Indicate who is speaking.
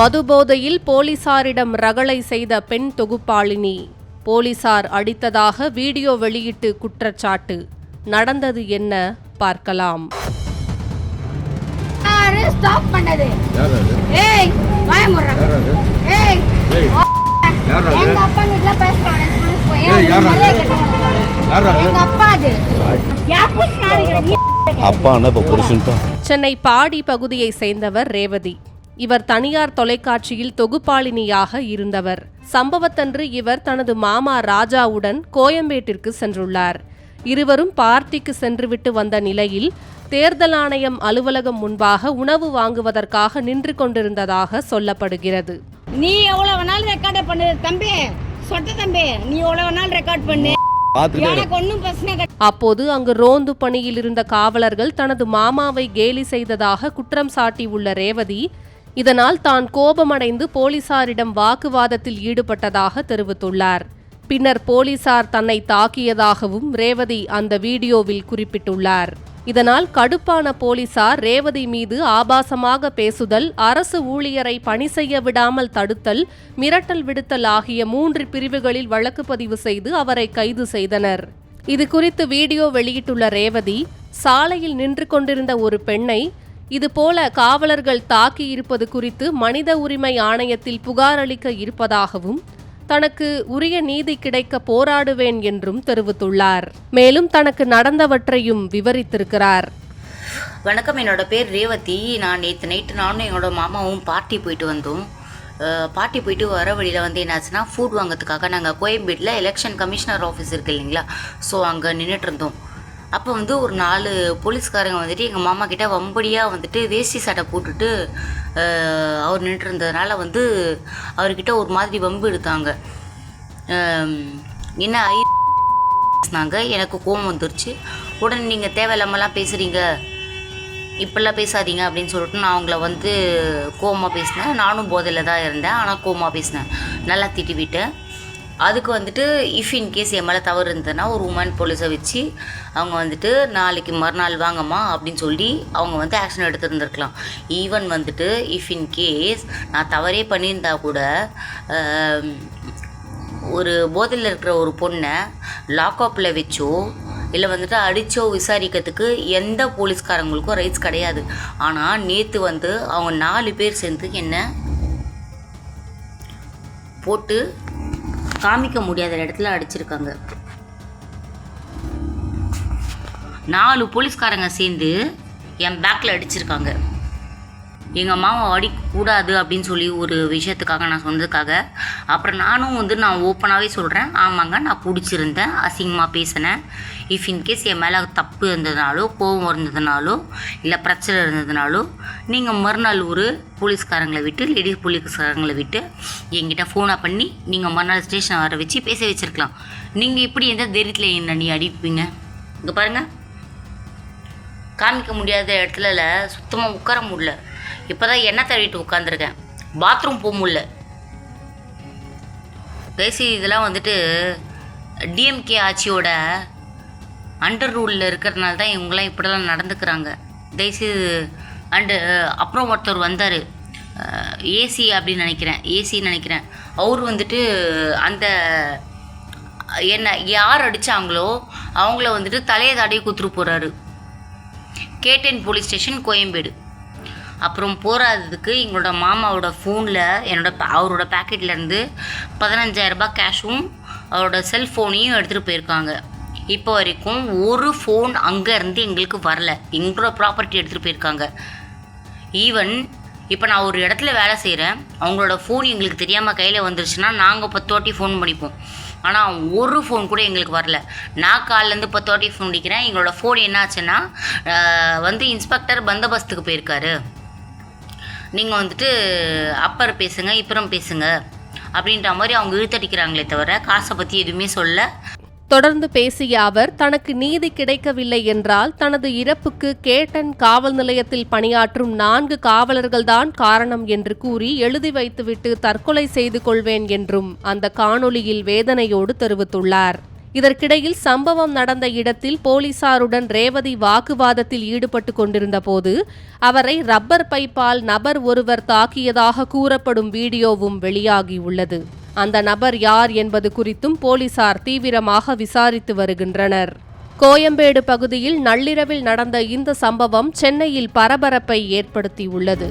Speaker 1: மதுபோதையில் போலீசாரிடம் ரகளை செய்த பெண் தொகுப்பாளினி. போலீசார் அடித்ததாக வீடியோ வெளியிட்டு குற்றச்சாட்டு. நடந்தது என்ன பார்க்கலாம். சென்னை பாடி பகுதியை சேர்ந்தவர் ரேவதி. இவர் தனியார் தொலைக்காட்சியில் தொகுப்பாளினியாக இருந்தவர். சம்பவத்தன்று இவர் தனது மாமா ராஜாவுடன் கோயம்பேட்டிற்கு சென்றுள்ளார். இருவரும் பார்ட்டிக்கு சென்றுவிட்டு வந்த நிலையில் தேர்தல் ஆணையம் அலுவலகம் முன்பாக உணவு வாங்குவதற்காக நின்று கொண்டிருந்ததாக சொல்லப்படுகிறது.
Speaker 2: நீ எவ்வளவு வேணாலும் ரெக்கார்ட் பண்ணு தம்பி. சொட்ட தம்பி. நீ எவ்வளவு வேணாலும் ரெக்கார்ட் பண்ணு.
Speaker 1: அப்போது அங்கு ரோந்து பணியில் இருந்த காவலர்கள் தனது மாமாவை கேலி செய்ததாக குற்றம் சாட்டியுள்ள ரேவதி இதனால் தான் கோபமடைந்து போலீசாரிடம் வாக்குவாதத்தில் ஈடுபட்டதாக தெரிவித்துள்ளார். பின்னர் போலீசார் தன்னை தாக்கியதாகவும் ரேவதி அந்த வீடியோவில் குறிப்பிட்டுள்ளார். இதனால் கடுப்பான போலீசார் ரேவதி மீது ஆபாசமாக பேசுதல் அரசு ஊழியரை பணி செய்ய விடாமல் தடுத்தல் மிரட்டல் விடுத்தல் ஆகிய மூன்று பிரிவுகளில் வழக்கு பதிவு செய்து அவரை கைது செய்தனர். இது குறித்து வீடியோ வெளியிட்டுள்ள ரேவதி சாலையில் நின்று கொண்டிருந்த ஒரு பெண்ணை இதுபோல காவலர்கள் தாக்கி இருப்பது குறித்து மனித உரிமை ஆணையத்தில் புகார் அளிக்க இருப்பதாகவும் தனக்கு உரிய நீதி கிடைக்க போராடுவேன் என்றும் தெரிவித்துள்ளார். மேலும் தனக்கு நடந்தவற்றையும் விவரித்திருக்கிறார்.
Speaker 3: வணக்கம் என்னோட பேர் ரேவதி. நான் நேற்று நைட்டு நானும் என்னோட மாமாவும் பார்ட்டி போயிட்டு வந்தோம். பார்ட்டி போயிட்டு வர வழியில் வந்து என்னாச்சுன்னா ஃபுட் வாங்கிறதுக்காக நாங்கள் கோயம்பேட்டில் எலெக்ஷன் கமிஷனர் ஆஃபீஸ் இருக்கு இல்லைங்களா? ஸோ அங்கே நின்றுட்டு இருந்தோம். அப்போ வந்து ஒரு நாலு போலீஸ்காரங்க வந்துட்டு எங்கள் மாமா கிட்ட வம்படியாக வந்துட்டு வேஷ்டி சட்டை போட்டுட்டு அவர் நின்றுட்டு இருந்ததுனால வந்து அவர்கிட்ட ஒரு மாதிரி வம்பு எடுத்தாங்க. என்ன ஐ பேசினாங்க. எனக்கு கோவம் வந்துருச்சு. உடனே நீங்கள் தேவையில்லாமலாம் பேசுகிறீங்க இப்படிலாம் பேசாதீங்க அப்படின்னு சொல்லிட்டு நான் அவங்கள வந்து கோவமாக பேசினேன். நானும் போதையில் தான் இருந்தேன். ஆனால் கோமா பேசினேன். நல்லா திட்டி விட்டேன் அதுக்கு வந்துட்டு இஃப் இன் கேஸ் என் மேலே தவறு இருந்ததுன்னா ஒரு உமன் போலீஸை வச்சு அவங்க வந்துட்டு நாளைக்கு மறுநாள் வாங்கம்மா அப்படின்னு சொல்லி அவங்க வந்து ஆக்ஷன் எடுத்துருந்துருக்கலாம். ஈவன் வந்துட்டு இஃப் இன் கேஸ் நான் தவறே பண்ணியிருந்தா கூட ஒரு போதையில் இருக்கிற ஒரு பொண்ணை லாக்அப்பில் வச்சோ இல்லை வந்துட்டு அடித்தோ விசாரிக்கிறதுக்கு எந்த போலீஸ்காரங்களுக்கும் ரைட்ஸ் கிடையாது. ஆனால் நேற்று வந்து அவங்க நாலு பேர் சேர்ந்து என்ன போட்டு காமிக்க முடியாத இடத்துல அடிச்சிருக்காங்க. நாலு போலீஸ்காரங்க சேர்ந்து என் பேக்கில் அடிச்சிருக்காங்க. எங்கள் அம்மாவை அடிக்கக்கூடாது அப்படின்னு சொல்லி ஒரு விஷயத்துக்காக நான் சொன்னதுக்காக. அப்புறம் நானும் வந்து நான் ஓப்பனாகவே சொல்கிறேன் ஆமாங்க நான் பிடிச்சிருந்தேன். அசிங்கமாக பேசினேன். இஃப் இன்கேஸ் என் மேலே தப்பு இருந்ததுனாலோ கோபம் இருந்ததுனாலோ இல்லை பிரச்சனை இருந்ததுனாலோ நீங்கள் மறுநாள் ஒரு போலீஸ்காரங்களை விட்டு லேடிஸ் போலீஸ்காரங்களை விட்டு என்கிட்ட ஃபோனை பண்ணி நீங்கள் மறுநாள் ஸ்டேஷன் வர வச்சு பேச வச்சுருக்கலாம். நீங்கள் எப்படி எந்த தைரியத்தில் என்ன நீ அடிப்பீங்க? இங்கே பாருங்கள் காமிக்க முடியாத இடத்துல சுத்தமாக உட்கார முடியல. இப்போ தான் எண்ணெய் தடவிட்டு உட்காந்துருக்கேன் பாத்ரூம் போக முடியல. பேசி இதெல்லாம் வந்துட்டு டிஎம்கே ஆட்சியோட அண்டர் ரூலில் இருக்கிறதுனால தான் இவங்களாம் இப்படிலாம் நடந்துக்கிறாங்க. தயவுசெய்து அண்டு அப்புறம் ஒருத்தர் வந்தார். ஏசி அப்படின்னு நினைக்கிறேன். ஏசின்னு நினைக்கிறேன். அவர் வந்துட்டு அந்த என்ன யார் அடித்தாங்களோ அவங்கள வந்துட்டு தலையை தாடியை குத்துட்டு போகிறாரு கேட்டேன் போலீஸ் ஸ்டேஷன் கோயம்பேடு. அப்புறம் போராததுக்கு எங்களோட மாமாவோட ஃபோனில் என்னோட அவரோட பேக்கெட்லேருந்து பதினஞ்சாயிரரூபா கேஷும் அவரோட செல்ஃபோனையும் எடுத்துகிட்டு போயிருக்காங்க. இப்போ வரைக்கும் ஒரு ஃபோன் அங்கேருந்து எங்களுக்கு வரல. எங்களோட ப்ராப்பர்ட்டி எடுத்துகிட்டு போயிருக்காங்க. ஈவன் இப்போ நான் ஒரு இடத்துல வேலை செய்கிறேன் அவங்களோட ஃபோன் எங்களுக்கு தெரியாமல் கையில் வந்துருச்சுன்னா நாங்கள் பத்து வாட்டி ஃபோன் பண்ணிப்போம். ஆனால் ஒரு ஃபோன் கூட எங்களுக்கு வரல. நான் காலிலேருந்து பத்து வாட்டி ஃபோன் அடிக்கிறேன். எங்களோட ஃபோன் என்னாச்சுன்னா வந்து இன்ஸ்பெக்டர் பந்தோபஸ்துக்கு போயிருக்காரு. நீங்கள் வந்துட்டு அப்பர் பேசுங்க இப்புறம் பேசுங்க அப்படின்ற மாதிரி அவங்க இழுத்தடிக்கிறாங்களே தவிர காசை பற்றி எதுவுமே சொல்ல
Speaker 1: தொடர்ந்து பேசிய அவர் தனக்கு நீதி கிடைக்கவில்லை என்றால் தனது இறப்புக்கு கேட்டன் காவல் நிலையத்தில் பணியாற்றும் நான்கு காவலர்கள்தான் காரணம் என்று கூறி எழுதி வைத்துவிட்டு தற்கொலை செய்து கொள்வேன் என்றும் அந்த காணொளியில் வேதனையோடு தெரிவித்துள்ளார். இதற்கிடையில் சம்பவம் நடந்த இடத்தில் போலீசாருடன் ரேவதி வாக்குவாதத்தில் ஈடுபட்டு கொண்டிருந்த போது அவரை ரப்பர் பைப்பால் நபர் ஒருவர் தாக்கியதாக கூறப்படும் வீடியோவும் வெளியாகியுள்ளது. அந்த நபர் யார் என்பது குறித்தும் போலீசார் தீவிரமாக விசாரித்து வருகின்றனர். கோயம்பேடு பகுதியில் நள்ளிரவில் நடந்த இந்த சம்பவம் சென்னையில் பரபரப்பை ஏற்படுத்தியுள்ளது.